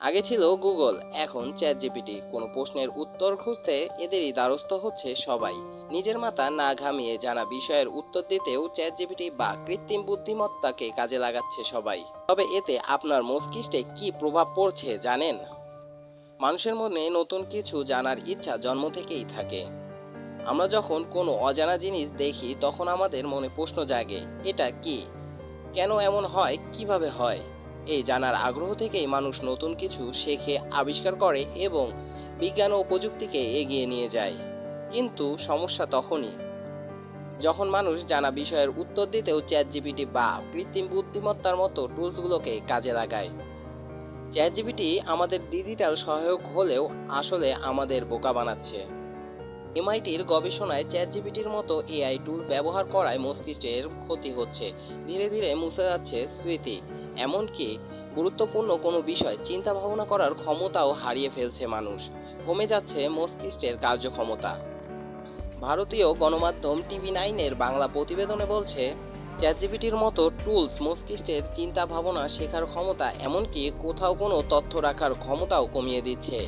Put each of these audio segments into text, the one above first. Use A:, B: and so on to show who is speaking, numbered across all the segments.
A: আগে ছিল গুগল, এখন চ্যাট জিপিটি কোনো প্রশ্নের উত্তর খুঁজতে এদেরই দ্বারস্থ হচ্ছে সবাই। নিজের মাথা না ঘামিয়ে জানা বিষয়ের উত্তর দিতেও চ্যাট জিপিটি বা কৃত্রিম বুদ্ধিমত্তাকে কাজে লাগাচ্ছে সবাই। তবে এতে আপনার মস্তিষ্কে কি প্রভাব পড়ছে জানেন? মানুষের মনে নতুন কিছু জানার ইচ্ছা জন্ম থেকেই থাকে। আমরা যখন কোনো অজানা জিনিস দেখি, তখন আমাদের মনে প্রশ্ন জাগে, এটা কি? কেন এমন হয়? কীভাবে হয়? এই জানার আগ্রহ থেকেই মানুষ নতুন কিছু শেখে, আবিষ্কার করে এবং বিজ্ঞান ও প্রযুক্তিকে এগিয়ে নিয়ে যায়। কিন্তু সমস্যা তখনই যখন মানুষ জানা বিষয়ের উত্তর দিতেও চ্যাট জিপিটি বা কৃত্রিম বুদ্ধিমত্তার মতো টুলসগুলোকে কাজে লাগায়। চ্যাট জিপিটি আমাদের ডিজিটাল সহায়ক হলেও আসলে আমাদের বোকা বানাচ্ছে। এমআইটির গবেষণায় চ্যাট জিপিটির মতো এআই টুলস ব্যবহার করায় মস্তিষ্কের ক্ষতি হচ্ছে। ধীরে ধীরে মুছে যাচ্ছে স্মৃতি। এমনকি গুরুত্বপূর্ণ কোনো বিষয় চিন্তা ভাবনা করার ক্ষমতাও হারিয়ে ফেলছে মানুষ। কমে যাচ্ছে মস্তিষ্কের কার্যক্ষমতা। ভারতীয় গণমাধ্যম টিভি নাইনের বাংলা প্রতিবেদনে বলছে, চ্যাটজিপিটির মতো টুলস মস্তিষ্কের চিন্তা ভাবনা শেখার ক্ষমতা, এমনকি কোথাও কোনো তথ্য রাখার ক্ষমতাও কমিয়ে দিচ্ছে।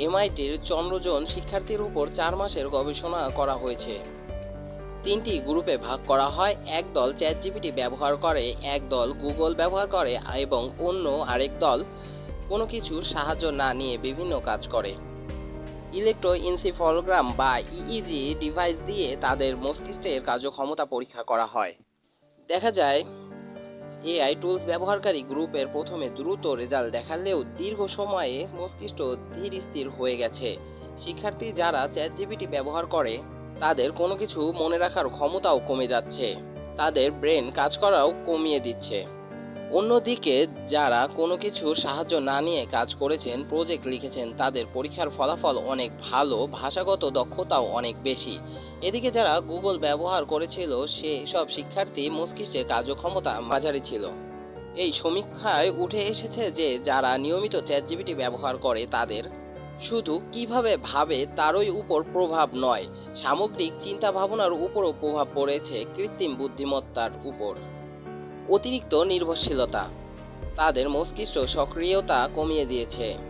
A: এমআইটির চন্দ্রজন শিক্ষার্থীর উপর চার মাসের গবেষণা করা হয়েছে। তিনটি গ্রুপে ভাগ করা হয়। এক দল চ্যাটজিপিটি ব্যবহার করে, এক দল গুগল ব্যবহার করে এবং অন্য আরেক দল কোনো কিছুর সাহায্য না নিয়ে বিভিন্ন কাজ করে। ইলেকট্রো ইনসিফলগ্রাম বা ইইজি ডিভাইস দিয়ে তাদের মস্তিষ্কের কার্যক্ষমতা পরীক্ষা করা হয়। দেখা যায় এআই টুলস ব্যবহারকারী গ্রুপের প্রথমে দ্রুত রেজাল্ট দেখালেও দীর্ঘ সময়ে মস্তিষ্ক ধীর স্থির হয়ে গেছে। শিক্ষার্থী যারা চ্যাট জিপিটি ব্যবহার করে, তাদের কোনো কিছু মনে রাখার ক্ষমতাও কমে যাচ্ছে। তাদের ব্রেন কাজ করাও কমিয়ে দিচ্ছে। অন্যদিকে যারা কোনো কিছুর সাহায্য না নিয়ে কাজ করেছেন প্রজেক্ট লিখেছেন, তাদের পরীক্ষার ফলাফল অনেক ভালো, ভাষাগত দক্ষতাও অনেক বেশি। এদিকে যারা গুগল ব্যবহার করেছিল সে সব শিক্ষার্থী মস্তিষ্কের কার্যক্ষমতা মাঝারি ছিল। এই সমীক্ষায় উঠে এসেছে যে, যারা নিয়মিত চ্যাটজিপিটি ব্যবহার করে, তাদের শুধু কীভাবে ভাবে তারই উপর প্রভাব নয়, সামগ্রিক চিন্তা ভাবনার উপরও প্রভাব পড়েছে কৃত্রিম বুদ্ধিমত্তার উপর। অতিরিক্ত নির্ভরশীলতা। তাদের মস্তিষ্ক সক্রিয়তা কমিয়ে দিয়েছে।